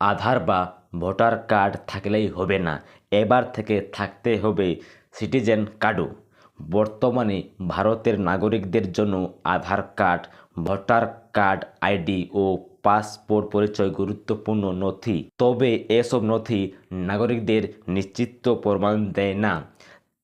আধার বা voter card থাকলেই হবে না। এবার থেকে থাকতে হবে সিটিজেন কার্ডও। বর্তমানে ভারতের নাগরিকদের জন্য Aadhaar card, voter card ID ও পাসপোর্ট পরিচয় গুরুত্বপূর্ণ নথি। তবে এসব নথি নাগরিকদের নিশ্চিত প্রমাণ দেয় না।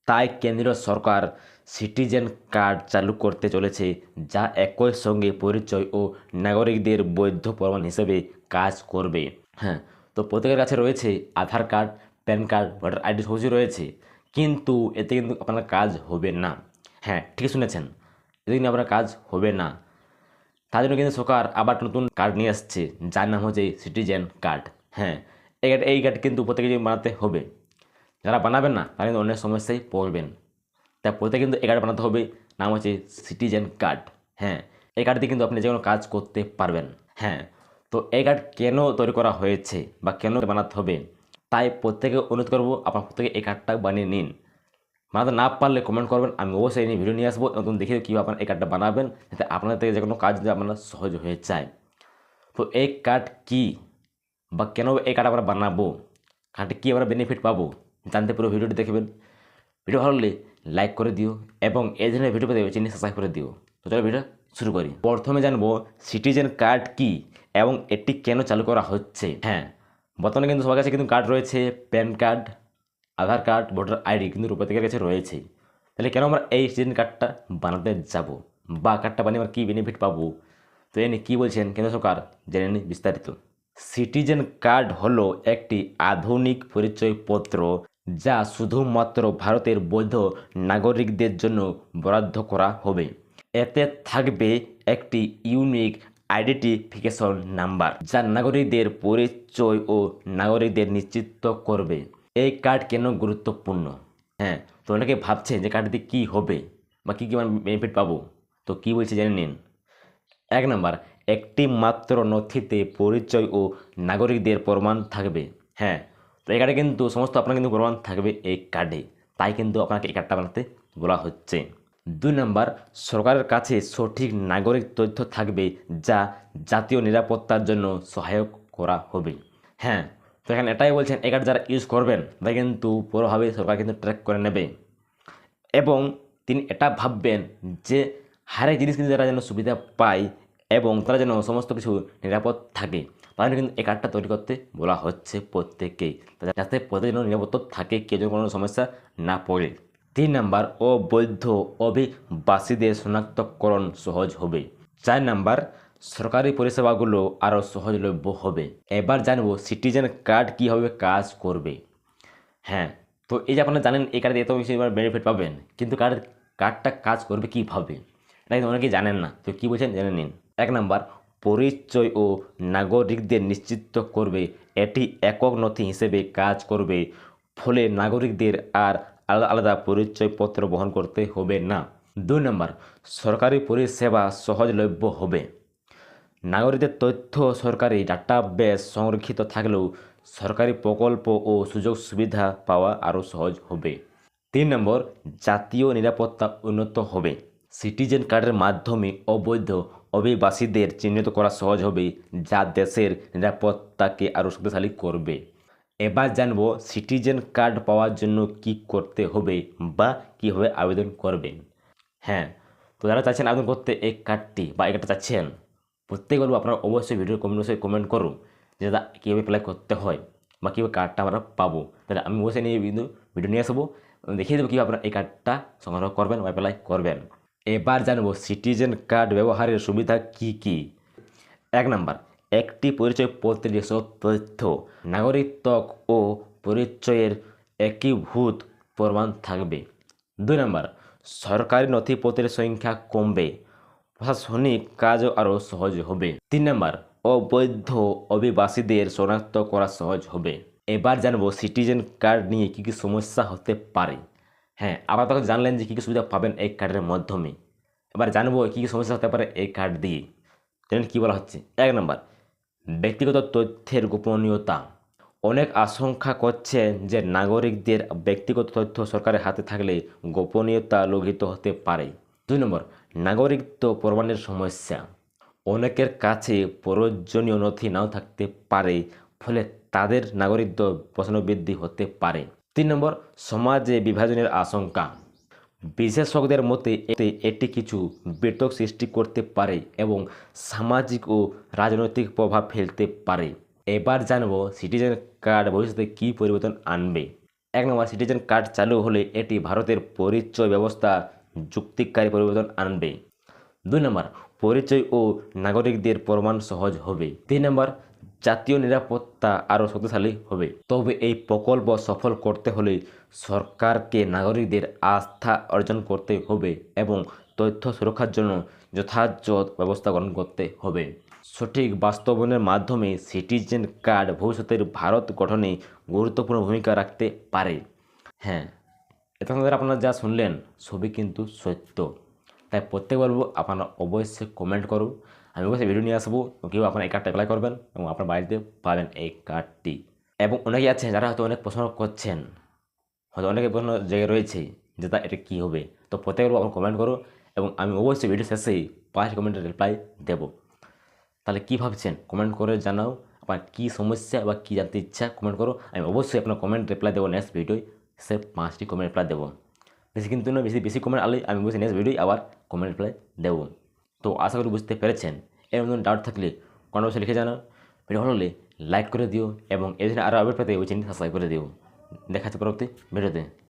তাই কেন্দ্রীয় সরকার সিটিজেন কার্ড চালু করতে চলেছে, যা একই সঙ্গে পরিচয় ও নাগরিকদের বৈধ প্রমাণ হিসেবে কাজ করবে। হ্যাঁ তো প্রত্যেকের কাছে রয়েছে Aadhaar card, PAN card, voter ID সবই রয়েছে। কিন্তু এতে কিন্তু আপনার কাজ হবে না। হ্যাঁ ঠিক শুনেছেন। এতে কিন্তু আপনার কাজ হবে না। তার জন্য কিন্তু সরকার আবার নতুন কার্ড নিয়ে আসছে, যার নাম হচ্ছে সিটিজেন কার্ড। হ্যাঁ এই কার্ড এই কার্ড কিন্তু প্রত্যেকে বানাতে হবে, যারা বানাবেন না, তারা কিন্তু অনেক সমস্যায় পড়বেন। তাই প্রত্যেকে কিন্তু এই কার্ড বানাতে হবে, নাম হচ্ছে সিটিজেন কার্ড। হ্যাঁ এই কার্ড দিয়ে কিন্তু আপনি যে কোনো কাজ করতে পারবেন। হ্যাঁ তো এই কার্ড কেন তৈরি করা হয়েছে বা কেন বানাতে হবে, তাই প্রত্যেকে অনুরোধ করব আপনার প্রত্যেকে এই কার্ডটা বানিয়ে নিন। বানাতে না পারলে কমেন্ট করবেন, আমি অবশ্যই নিয়ে ভিডিও নিয়ে আসব, নতুন দেখে কীভাবে আপনার এই কার্ডটা বানাবেন, যাতে আপনাদের থেকে যে কোনো কাজ যদি আপনার সহজ হয়ে যায়। তো এই কার্ড কি বা কেন এই কার্ড আমরা বানাবো, কার্ডে কী আমরা বেনিফিট পাবো, জানতে পুরো ভিডিওটি দেখবেন ভিডিও ভালো লাগলে লাইক করে দিও এবং এই ধরনের ভিডিও পেতে চ্যানেল সাবস্ক্রাইব করে দিও। তো চলো ভিডিও শুরু করি। প্রথমে জানব সিটিজেন কার্ড কি? এবং এটি কেন চালু করা হচ্ছে? হ্যাঁ বর্তমানে কিন্তু সবার কাছে কিন্তু কার্ড রয়েছে PAN card Aadhaar card voter ID কিন্তু প্রত্যেকের কাছে রয়েছে। তাহলে কেন আমরা এই সিটিজেন কার্ডটা বানাতে যাব? বা কার্ডটা বানিয়ে আমরা কী বেনিফিট পাবো? তো এ নিয়ে কী বলছেন কেন্দ্র সরকার? জেনে নিই বিস্তারিত। সিটিজেন কার্ড হলো একটি আধুনিক পরিচয়পত্র যা শুধুমাত্র ভারতের বৈধ নাগরিকদের জন্য বরাদ্দ করা হবে। এতে থাকবে একটি ইউনিক আইডেন্টিফিকেশন নাম্বার যা নাগরিকদের পরিচয় ও নাগরিকদের নিশ্চিত করবে। এই কার্ড কেন গুরুত্বপূর্ণ? হ্যাঁ তো অনেকে ভাবছেন যে কার্ড দিয়ে কী হবে বা কী কী বেনিফিট পাবো? তো কী বলছে জেনে নিন। এক নম্বর, একটি মাত্র নথিতে পরিচয় ও নাগরিকদের প্রমাণ থাকবে। হ্যাঁ তো এই কার্ডে কিন্তু সমস্ত আপনার কিন্তু প্রমাণ থাকবে এই কার্ডে তাই কিন্তু আপনাকে এই কার্ডটা বানাতে বলা হচ্ছে। দুই নম্বর, সরকারের কাছে সঠিক নাগরিক তথ্য থাকবে যা জাতীয় নিরাপত্তার জন্য সহায়ক করা হবে। হ্যাঁ তো এখানে এটাই বলছেন, এই কার্ড যারা ইউজ করবেন, তারা কিন্তু পুরোভাবে সরকার কিন্তু ট্র্যাক করে নেবে। এবং তিনি এটা ভাববেন যে হারেক জিনিস কিন্তু তারা যেন সুবিধা পায় এবং তারা যেন সমস্ত কিছু নিরাপদ থাকে। জন্য কিন্তু এই কার্ডটা তৈরি করতে বলা হচ্ছে প্রত্যেককেই, যাতে প্রত্যেক যেন নিরাপত্তা থাকে, কেউ যেন কোনো সমস্যা না পড়ে। তিন নাম্বার অবৈধ অভিবাসীদের শনাক্তকরণ সহজ হবে। চার নাম্বার, সরকারি পরিষেবাগুলো আরও সহজলভ্য হবে। এবার জানব সিটিজেন কার্ড কীভাবে কাজ করবে। হ্যাঁ তো এই যে আপনারা জানেন, এই কার্ডে এত বেশি বেনিফিট পাবেন, কিন্তু কার্ড, কার্ডটা কাজ করবে কীভাবে? এটা কিন্তু অনেকেই জানেন না। তো কী বলছেন জেনে নিন। এক নাম্বার, পরিচয় ও নাগরিকদের নিশ্চিত করবে, এটি একক নথি হিসেবে কাজ করবে। ফলে নাগরিকদের আর আলাদা আলাদা পরিচয়পত্র বহন করতে হবে না। দুই নম্বর, সরকারি পরিষেবা সহজলভ্য হবে। নাগরিকদের তথ্য সরকারি ডাটাবেস সংরক্ষিত থাকলেও সরকারি প্রকল্প ও সুযোগ সুবিধা পাওয়া আরও সহজ হবে। তিন নম্বর, জাতীয় নিরাপত্তা উন্নত হবে। সিটিজেন কার্ডের মাধ্যমে অবৈধ অভিবাসীদের চিহ্নিত করা সহজ হবে, যা দেশের নিরাপত্তাকে আরও শক্তিশালী করবে। এবার জানব সিটিজেন কার্ড পাওয়ার জন্য কি করতে হবে বা কীভাবে আবেদন করবেন। হ্যাঁ তো যারা চাচ্ছেন আবেদন করতে এই কার্ডটি বা এই কার্ডটা চাচ্ছেন, প্রত্যেক বলব আপনারা অবশ্যই ভিডিও কমেন্ট কমেন্ট করুন যে দাদা কীভাবে অ্যাপ্লাই করতে হয় বা কীভাবে কার্ডটা আমরা পাবো। তাহলে আমি অবশ্যই নিয়ে কিন্তু ভিডিও নিয়ে আসব, দেখিয়ে দেবো কীভাবে আপনারা এই কার্ডটা সংগ্রহ করবেন বা অ্যাপ্লাই করবেন। এবার জানব সিটিজেন কার্ড ব্যবহারের সুবিধা কি কি? এক নাম্বার একটি পরিচয়পত্রের যেসব তথ্য, নাগরিকত্ব ও পরিচয়ের একীভূত প্রমাণ থাকবে। দুই নম্বর, সরকারি নথিপত্রের সংখ্যা কমবে, প্রশাসনিক কাজও আরও সহজ হবে। তিন নম্বর, অবৈধ অভিবাসীদের শনাক্ত করা সহজ হবে। এবার জানব সিটিজেন কার্ড নিয়ে কী কী সমস্যা হতে পারে। হ্যাঁ আবার তখন জানলেন যে কী কী সুবিধা পাবেন এই কার্ডের মাধ্যমে। এবার জানব কী কী সমস্যা হতে পারে এই কার্ড দিয়ে। জানেন কী বলা হচ্ছে? এক নম্বর ব্যক্তিগত তথ্যের গোপনীয়তা। অনেক আশঙ্কা করছেন যে নাগরিকদের ব্যক্তিগত তথ্য সরকারের হাতে থাকলে গোপনীয়তা লঙ্ঘিত হতে পারে। দুই নম্বর, নাগরিকত্ব প্রমাণের সমস্যা। অনেকের কাছে প্রয়োজনীয় নথি নাও থাকতে পারে, ফলে তাদের নাগরিকত্ব প্রশ্ন বৃদ্ধি হতে পারে। তিন নম্বর, সমাজে বিভাজনের আশঙ্কা। বিশেষজ্ঞদের মতে এটি কিছু বিতর্ক সৃষ্টি করতে পারে এবং সামাজিক ও রাজনৈতিক প্রভাব ফেলতে পারে। এবার জানব সিটিজেন কার্ড ভবিষ্যতে কী পরিবর্তন আনবে। এক নম্বর, সিটিজেন কার্ড চালু হলে এটি ভারতের পরিচয় ব্যবস্থা যুক্তিকারী পরিবর্তন আনবে। দুই নম্বর, পরিচয় ও নাগরিকদের প্রমাণ সহজ হবে। তিন নম্বর জাতীয় নিরাপত্তা আরও শক্তিশালী হবে। তবে এই প্রকল্প সফল করতে হলে সরকারকে নাগরিকদের আস্থা অর্জন করতে হবে এবং তথ্য সুরক্ষার জন্য যথাযথ ব্যবস্থা গ্রহণ করতে হবে। সঠিক বাস্তবনের মাধ্যমে সিটিজেন কার্ড ভবিষ্যতের ভারত গঠনে গুরুত্বপূর্ণ ভূমিকা রাখতে পারে। হ্যাঁ এতক্ষণ ধরে আপনারা যা শুনলেন সবই কিন্তু সত্য। তাই প্রত্যেক বলব, আপনারা অবশ্যই কমেন্ট করুন। আমি অবশ্যই ভিডিও নিয়ে আসব, কেউ আপনার এই কার্ডটা অ্যাপ্লাই করবেন এবং আপনার বাড়িতে পাবেন এই কার্ডটি। এবং অনেকে আছেন যারা হয়তো অনেক প্রশ্ন করছেন, হয়তো অনেকে প্রশ্ন জায়গায় রয়েছে যে তা এটা কী হবে? তো প্রত্যেক আপনার কমেন্ট করো এবং আমি অবশ্যই ভিডিও শেষেই পাঁচ কমেন্টের রিপ্লাই দেবো। তাহলে কী ভাবছেন? কমেন্ট করে জানাও, আপনার কী সমস্যা বা কী জানতে ইচ্ছা কমেন্ট করো। আমি অবশ্যই আপনার কমেন্ট রিপ্লাই দেবো নেক্সট ভিডিওয় সে পাঁচটি কমেন্ট রিপ্লাই দেবো। বেশি কিন্তু নয়, বেশি বেশি কমেন্ট আলে আমি অবশ্যই নেক্সট ভিডিওয় আবার কমেন্ট রিপ্লাই দেবো। তো আশা করি বুঝতে পেরেছেন। এরকম ডাউট থাকলে কোনো বক্সে লিখে জানা ভিডিও ভালো হলে লাইক করে দিও এবং এদিন আরও আপডেট পেতে ওই চ্যানেল সাবস্ক্রাইব করে দিও। দেখা হচ্ছে পরবর্তী ভিডিওতে